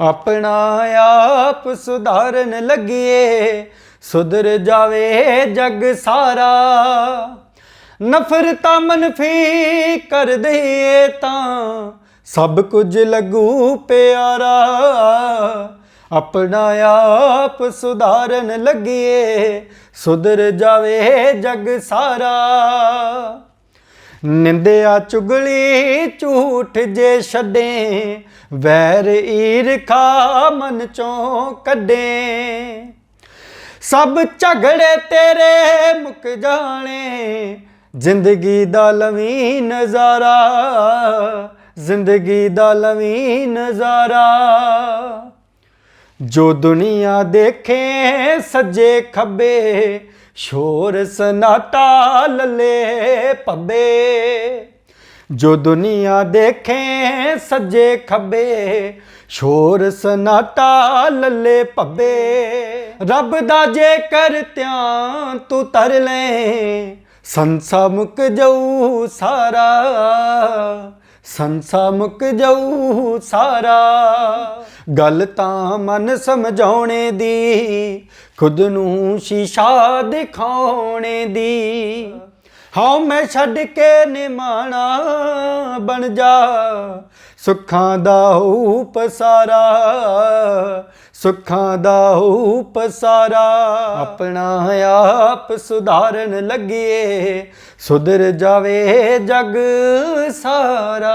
ਆਪਣਾ ਆਪ ਸੁਧਾਰਨ ਲੱਗੀਏ, ਸੁਧਰ ਜਾਵੇ ਜਗ ਸਾਰਾ। ਨਫ਼ਰਤਾਂ ਮਨਫੀ ਕਰ ਦਈਏ ਤਾਂ ਸਭ ਕੁਝ ਲੱਗੂ ਪਿਆਰਾ। ਆਪਣਾ ਆਪ ਸੁਧਾਰਨ ਲੱਗੀਏ, ਸੁਧਰ ਜਾਵੇ ਜਗ ਸਾਰਾ। ਨਿੰਦਿਆ ਚੁਗਲੀ ਝੂਠ ਜੇ ਛੱਡੇ, ਵੈਰ ਈਰਖਾ ਮਨ ਚੋਂ ਕੱਢੇ। ਸਭ ਝਗੜੇ ਤੇਰੇ ਮੁੱਕ ਜਾਣੇ, ਜ਼ਿੰਦਗੀ ਦਾ ਲਵੀ ਨਜ਼ਾਰਾ, ਜ਼ਿੰਦਗੀ ਦਾ ਲਵੀ ਨਜ਼ਾਰਾ। ਜੋ ਦੁਨੀਆ ਦੇਖੇ ਸੱਜੇ ਖੱਬੇ, ਸ਼ੋਰ ਸਨਾਟਾ ਲੱਲੇ ਪੱਬੇ ਜੋ ਦੁਨੀਆ ਦੇਖੇ ਸੱਜੇ ਖੱਬੇ, ਸ਼ੋਰ ਸਨਾਟਾ ਲੱਲੇ ਪੱਬੇ ਰੱਬ ਦਾ ਜੇਕਰ ਧਿਆਨ ਤੂੰ ਤਰ ਲੈ ਸੰਸਾ ਮੁੱਕ ਜਾਊ ਸਾਰਾ। ਸੰਸਾ ਮੁੱਕ ਜਾਊ ਸਾਰਾ। ਗੱਲ ਤਾਂ ਮਨ ਸਮਝਾਉਣੇ ਦੀ, ਖੁਦ ਨੂੰ ਸ਼ੀਸ਼ਾ ਦਿਖਾਉਣੇ ਦੀ। ਹਾਂ ਮੈਂ ਛੱਡ ਕੇ ਨਿਮਾਣਾ ਬਣ ਜਾ, ਸੁੱਖਾਂ ਦਾ ਹੋਊ ਪਸਾਰਾ। ਸੁੱਖਾਂ ਦਾ ਹੋਊ ਪਸਾਰਾ ਆਪਣਾ ਆਪ ਸੁਧਾਰਨ ਲੱਗੀਏ ਸੁਧਰ ਜਾਵੇ ਜਗ ਸਾਰਾ।